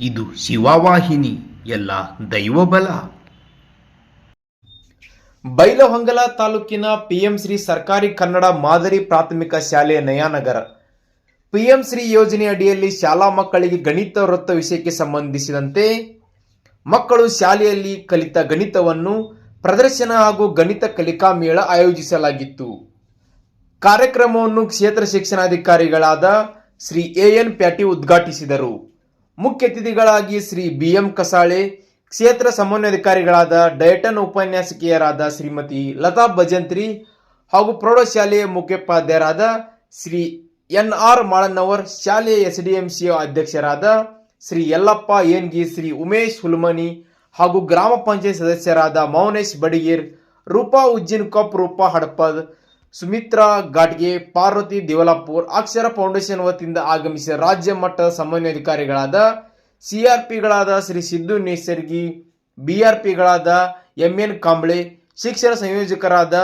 ಇದು ಶಿವವಾಹಿನಿ, ಎಲ್ಲ ದೈವಬಲ. ಬೈಲಹೊಂಗಲ ತಾಲೂಕಿನ ಪಿಎಂ ಶ್ರೀ ಸರ್ಕಾರಿ ಕನ್ನಡ ಮಾದರಿ ಪ್ರಾಥಮಿಕ ಶಾಲೆ ನಯಾನಗರ. ಪಿಎಂ ಶ್ರೀ ಯೋಜನೆ ಅಡಿಯಲ್ಲಿ ಶಾಲಾ ಮಕ್ಕಳಿಗೆ ಗಣಿತ ವೃತ್ತ ವಿಷಯಕ್ಕೆ ಸಂಬಂಧಿಸಿದಂತೆ ಮಕ್ಕಳು ಶಾಲೆಯಲ್ಲಿ ಕಲಿತ ಗಣಿತವನ್ನು ಪ್ರದರ್ಶನ ಹಾಗೂ ಗಣಿತ ಕಲಿಕಾ ಮೇಳ ಆಯೋಜಿಸಲಾಗಿತ್ತು. ಕಾರ್ಯಕ್ರಮವನ್ನು ಕ್ಷೇತ್ರ ಶಿಕ್ಷಣಾಧಿಕಾರಿಗಳಾದ ಶ್ರೀ ಎ ಎನ್ ಪ್ಯಾಟಿ ಉದ್ಘಾಟಿಸಿದರು. ಮುಖ್ಯ ಅತಿಥಿಗಳಾಗಿ ಶ್ರೀ ಬಿ ಎಂ ಕಸಾಳೆ, ಕ್ಷೇತ್ರ ಸಮನ್ವಯಾಧಿಕಾರಿಗಳಾದ ಡಯಟನ್ ಉಪನ್ಯಾಸಕಿಯರಾದ ಶ್ರೀಮತಿ ಲತಾ ಭಜಂತ್ರಿ ಹಾಗೂ ಪ್ರೌಢಶಾಲೆಯ ಮುಖ್ಯೋಪಾಧ್ಯಾಯರಾದ ಶ್ರೀ ಎನ್ ಆರ್ ಮಾಳನ್ನವರ್ ಶಾಲೆಯ ಎಸ್ ಡಿ ಎಂ ಸಿ ಅಧ್ಯಕ್ಷರಾದ ಶ್ರೀ ಯಲ್ಲಪ್ಪ ಏನ್ಗಿ, ಶ್ರೀ ಉಮೇಶ್ ಹುಲ್ಮನಿ ಹಾಗೂ ಗ್ರಾಮ ಪಂಚಾಯತ್ ಸದಸ್ಯರಾದ ಮೌನೇಶ್ ಬಡಿಗೇರ್, ರೂಪಾ ಉಜ್ಜಿನ್ ಕಪ್, ರೂಪಾ ಹಡಪದ್ ಸುಮಿತ್ರಾ ಘಾಟ್ಗೆ ಪಾರ್ವತಿ ದಿವಲಾಪುರ್ ಅಕ್ಷರ ಫೌಂಡೇಶನ್ ವತಿಯಿಂದ ಆಗಮಿಸಿದ ರಾಜ್ಯ ಮಟ್ಟದ ಸಮನ್ವಯಾಧಿಕಾರಿಗಳಾದ ಸಿಆರ್ಪಿಗಳಾದ ಶ್ರೀ ಸಿದ್ದು ನೇಸರ್ಗಿ, ಬಿಆರ್ಪಿಗಳಾದ ಎಂ ಎನ್ ಕಾಂಬ್ಳೆ, ಶಿಕ್ಷಣ ಸಂಯೋಜಕರಾದ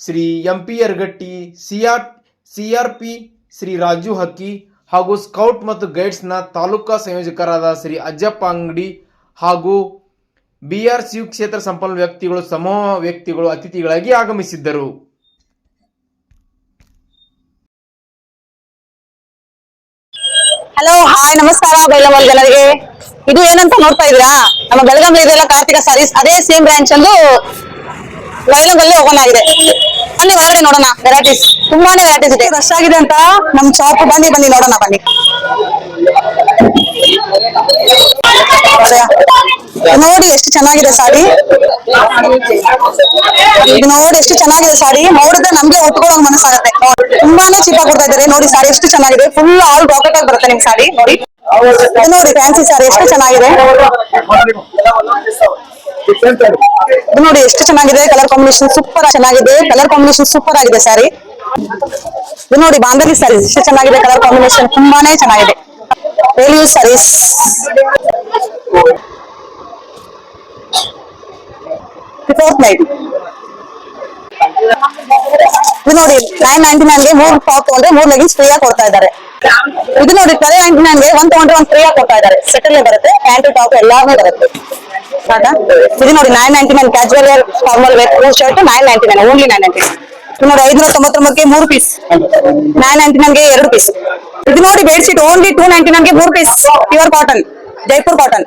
Shri M P Yargatti, CR CRP Shri Raju Hakki ಹಾಗೂ ಸ್ಕೌಟ್ ಮತ್ತು ಗೈಡ್ಸ್ನ ತಾಲೂಕಾ ಸಂಯೋಜಕರಾದ ಶ್ರೀ ಅಜ್ಜಪ್ಪ ಅಂಗಡಿ ಹಾಗೂ ಬಿಆರ್ಸಿಯು ಕ್ಷೇತ್ರ ಸಂಪನ್ನ ವ್ಯಕ್ತಿಗಳು, ಸಮೂಹ ವ್ಯಕ್ತಿಗಳು, ಅತಿಥಿಗಳಾಗಿ ಆಗಮಿಸಿದ್ದರು. ಹಲೋ ಹಾಯ್ ನಮಸ್ಕಾರ ಬೈಲಮಲ್ ಜನರಿಗೆ. ಇದು ಏನಂತ ನೋಡ್ತಾ ಇದೀರಾ ನಮ್ಮ ಬೆಳಗಾವಿ ಇದೆಲ್ಲ ಕಾರ್ತಿಕ ಸಾರೀಸ್ ಅದೇ ಸೇಮ್ ಬ್ರಾಂಚ್ ಅಂದು ಬೈಲಂಗಲ್ಲಿ ಓಪನ್ ಆಗಿದೆ. ಬನ್ನಿ ಒಳಗಡೆ ನೋಡೋಣ ವೆರೈಟೀಸ್ ತುಂಬಾನೇ ವೆರೈಟೀಸ್ ಇದೆ. ರಶ್ ಆಗಿದೆ ಅಂತ ನಮ್ ಶಾಪ್ ಬನ್ನಿ ಬನ್ನಿ, ನೋಡೋಣ, ಬನ್ನಿ. ನೋಡಿ ಎಷ್ಟು ಚೆನ್ನಾಗಿದೆ ಸಾರಿ. ನೋಡಿ ಎಷ್ಟು ಚೆನ್ನಾಗಿದೆ ಸಾರಿ. ನೋಡಿದ್ರೆ ನಮ್ಗೆ ಉಟ್ಕೊಳ್ಳೋ ಮನಸ್ಸಾಗತ್ತೆ ತುಂಬಾನೇ ಚೀಪ್ ಆಗಿ ಕೊಡ್ತಾ ಇದ್ದಾರೆ. ನೋಡಿ ಸಾರಿ ಎಷ್ಟು ಚೆನ್ನಾಗಿದೆ. ಫುಲ್ ಆಲ್ ರಾಕೆಟ್ ಆಗಿ ಬರುತ್ತೆ ನಿಮ್ ಸಾರಿ. ನೋಡಿ. ನೋಡಿ ಫ್ಯಾನ್ಸಿ ಸಾರಿ. ಎಷ್ಟು ಚೆನ್ನಾಗಿದೆ. ನೋಡಿ ಎಷ್ಟು ಚೆನ್ನಾಗಿದೆ. ಕಲರ್ ಕಾಂಬಿನೇಷನ್ ಸೂಪರ್ ಚೆನ್ನಾಗಿದೆ. ಕಲರ್ ಕಾಂಬಿನೇಷನ್ ಸೂಪರ್ ಆಗಿದೆ ಸಾರಿ. ನೋಡಿ ಬಾಂಧವಿ ಸಾರಿ. ಎಷ್ಟು ಚೆನ್ನಾಗಿದೆ ಕಲರ್ ಕಾಂಬಿನೇಷನ್ ತುಂಬಾನೇ ಚೆನ್ನಾಗಿದೆ. ಸಾರೀಸ್ ಫೋರ್ತ್ ನೈಟ್ ಇದು ನೋಡಿ ನೈನ್ ನೈನ್ಟಿ ನೈನ್ಗೆ ಮೂರ್ ಟಾಪ್ ತಗೊಂಡ್ರೆ ಮೂರ್ ಲೆಗಿನ್ಸ್ ಫ್ರೀ ಆಗಿ ಕೊಡ್ತಾ ಇದ್ದಾರೆ. ಇದು ನೋಡಿ ಟ್ವೆಲ್ ನೈನ್ಟಿ ನೈನ್ಗೆ ಒಂದ್ ತಗೊಂಡ್ರೆ ಒಂದ್ ಫ್ರೀ ಆಗಿ ಕೊಡ್ತಾ ಇದ್ದಾರೆ. ಸೆಟಲ್ ಬರುತ್ತೆ ಪ್ಯಾಂಟ್ ಟಾಪ್ ಎಲ್ಲಾನು ಬರುತ್ತೆ. ಇದು ನೋಡಿ nine ninety nine casual wear formal wear shirt nine ninety nine only nine ninety ಇದು ನೋಡಿ ಐದ್ನೂರ ತೊಂಬತ್ತೊಂಬತ್ತಕ್ಕೆ ಮೂರು ಪೀಸ್ ನೈನ್ ನೈನ್ಟಿ ನೈನ್ಗೆ ಎರಡು ಪೀಸ್ ಇದು ನೋಡಿ ಬೆಡ್ಶೀಟ್ ಓನ್ಲಿ ಟೂ ನೈನ್ಟಿ ನೈನ್ಗೆ ಮೂರು piece pure cotton Jaipur cotton